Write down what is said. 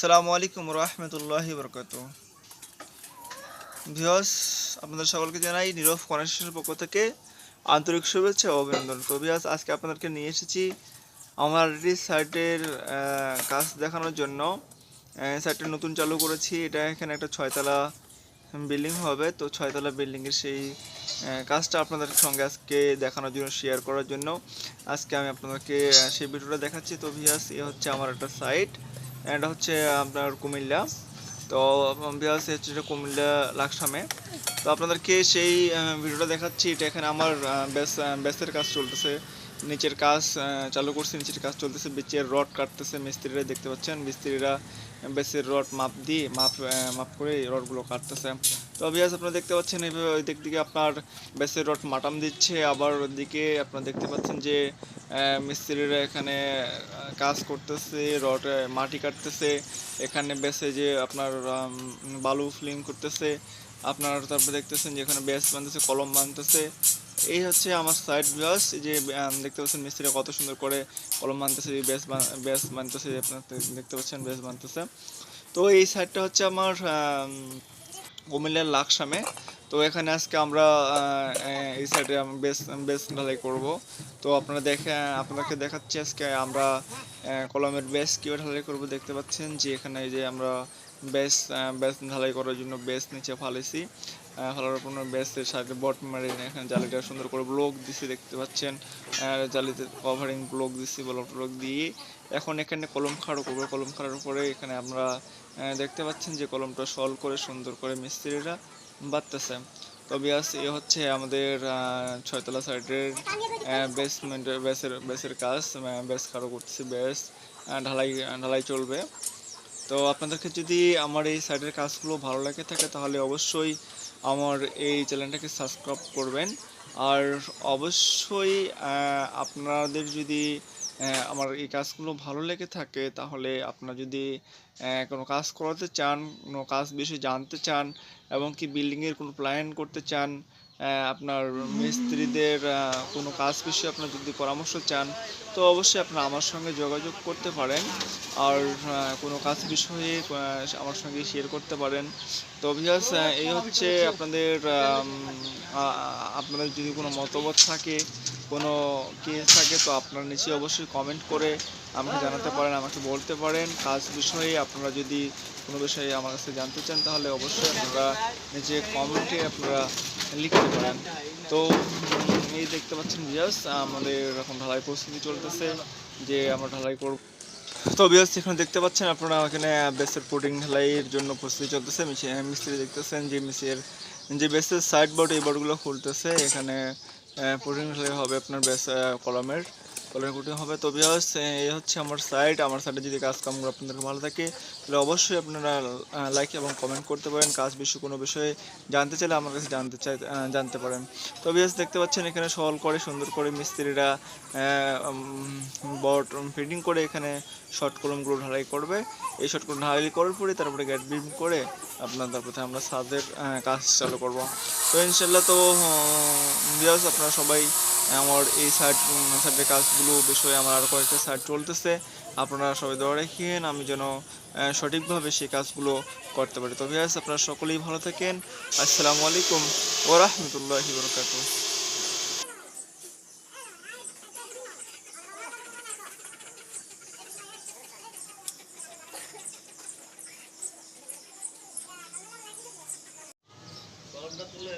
সালামু আলাইকুম রহমতুল্লাহ বরকাত। ভিওস আপনাদের সকলকে জানাই নীরব কনস্টেশনের পক্ষ থেকে আন্তরিক শুভেচ্ছা অভিনন্দন। তো ভিওস আজকে আপনাদেরকে নিয়ে এসেছি আমার সাইটের কাজ দেখানোর জন্য। সাইটটা নতুন চালু করেছি। এটা এখানে একটা ছয়তলা বিল্ডিং হবে। তো ছয়তলা বিল্ডিংয়ের সেই কাজটা আপনাদের সঙ্গে আজকে দেখানোর জন্য শেয়ার করার জন্য। আজকে আমি আপনাদেরকে সেই ভিডিওটা দেখাচ্ছি। তো ভিয়াস এ হচ্ছে আমার একটা সাইট। এটা হচ্ছে আপনার কুমিল্লা। তো ভিয়াস হচ্ছে কুমিল্লা, লাকসামে। তো আপনাদেরকে সেই ভিডিওটা দেখাচ্ছি। এটা এখানে আমার ব্যাস ব্যাসের কাজ চলতেছে। নিচের কাজ চালু করছে নিচের কাজ চলতেছে, বিচের রড কাটতেছে, মিস্ত্রিরা দেখতে পাচ্ছেন, মিস্ত্রিরা বেসের রড মাপ দিয়ে, মাপ মাপ করে রডগুলো কাটতেছে। তো অভিয়াস আপনারা দেখতে পাচ্ছেন, এইভাবে ওই দিক দিকে আপনার বেসের রড মাটাম দিচ্ছে, আবার ওদিকে আপনারা দেখতে পাচ্ছেন যে মিস্ত্রিরা এখানে কাজ করতেছে, রড মাটি কাটতেছে, এখানে বেসে যে আপনার বালু ফিলিং করতেছে, আপনার তারপরে দেখতেছেন যে এখানে বেস বানতেছে কলম বানতেছে এই হচ্ছে আমার সাইড ব্যাস যে দেখতে পাচ্ছেন মিস্ত্রি কত সুন্দর করে কলম বানতেছে বেস বেস বানতেছে আপনার দেখতে পাচ্ছেন বেস বানতেছে। তো এই সাইডটা হচ্ছে আমার কুমিল্লার লাকসামে। তো এখানে আজকে আমরা এই সাইডে বেস বেস ঢালাই করব। তো আপনারা দেখে, আপনাদেরকে দেখাচ্ছি আজকে আমরা কলমের বেস কীভাবে ঢালাই করব। দেখতে পাচ্ছেন যে এখানে যে আমরা বেস বেস ঢালাই করার জন্য বেস নিচে ফালেছি ফলার পর বেসের সাথে বট মারে এখানে জালিটা সুন্দর করে ব্লক দিছি, দেখতে পাচ্ছেন? জালিতে কভারিং ব্লক দিছি ব্লক ব্লক দিয়ে। এখন এখানে কলম খাড়ো করব, কলম খাড়ার উপরে এখানে আমরা দেখতে পাচ্ছেন যে কলমটা সল করে সুন্দর করে মিস্ত্রিরা বাঁধতেছে। তো বিয়াস, এ হচ্ছে আমাদের ছয়তলা সাইডের বেসমেন্টের বেসের বেসের কাজ। বেস খাড়ো করতেছি বেস ঢালাই ঢালাই চলবে। তো আপনাদেরকে যদি আমার এই সাইডের কাজগুলো ভালো লাগে থাকে, তাহলে অবশ্যই আমার এই চ্যানেলটাকে সাবস্ক্রাইব করবেন। আর অবশ্যই আপনাদের যদি আমার এই কাজগুলো ভালো লেগে থাকে, তাহলে আপনারা যদি কোনো কাজ করাতে চান, কোনো কাজ বিষয়ে জানতে চান, এবং কি বিল্ডিংয়ের কোনো প্ল্যান করতে চান আপনার মিস্ত্রিদের কোনো কাজ বিষয়ে আপনার যদি পরামর্শ চান, তো অবশ্যই আপনারা আমার সঙ্গে যোগাযোগ করতে পারেন। আর কোনো কাজ বিষয়ে আমার সঙ্গে শেয়ার করতে পারেন। তো অভিয়াস এই হচ্ছে আপনাদের আপনাদের যদি কোনো মতামত থাকে, কোনো কেস থাকে, তো আপনারা নিচে অবশ্যই কমেন্ট করে আমাকে জানাতে পারেন, আমাকে বলতে পারেন। কাজ বিষয়ে আপনারা যদি কোনো বিষয়ে আমার কাছে জানতে চান, তাহলে অবশ্যই আপনারা নিচে কমেন্টে আপনারা লিখতে পারেন। তো এই দেখতে পাচ্ছেন বিয়াস আমাদের এরকম ঢালাই প্রস্তুতি চলতেছে যে আমরা ঢালাই করব। তো বিয়াস এখানে দেখতে পাচ্ছেন আপনারা এখানে বেসের পুডিং ঢালাইয়ের জন্য প্রস্তুতি চলতেছে। মিশি- মিস্ত্রি দেখতেছেন যে মিস্ত্রির যে বেসের সাইড বোর্ড এই বোর্ডগুলো খুলতেছে। এখানে পুডিং ঢালাই হবে আপনার বেস কলমের। কলমের পুডিং হবে। তো বিয়াস এই হচ্ছে আমার সাইট আমার সাইটে যদি কাজ কামগুলো আপনাদের ভালো থাকে তাহলে অবশ্যই আপনারা লাইক এবং কমেন্ট করতে পারেন। কাজ বিষয়ে কোনো বিষয়ে জানতে চাইলে আমার কাছে জানতে চাই জানতে পারেন। তো বিয়াস দেখতে পাচ্ছেন এখানে সল করে সুন্দর করে মিস্ত্রিরা বট ফিটিং করে এখানে শর্ট কলমগুলো ঢালাই করবে। এই শর্ট কলম ঢালাই করার পরে তারপরে গ্যাট বিম করে আপনার তারপরে আমরা আহ, কাজ চালু করব। তো ইনশাল্লাহ তো বিয়াস আপনারা সবাই আমার এই সাইড সাইডের কাজগুলো বিষয়ে আমার আরও কয়েকটা সাইড চলতেছে। আপনারা সবাই দোয়া রাখেন আমি যেন সঠিকভাবে সেই কাজগুলো করতে পারি। তবে বিয়াস আপনারা সকলেই ভালো থাকেন। আসসালামু আলাইকুম ও রহমতুল্লাহি বরকাতুহ। কলমটা তুলে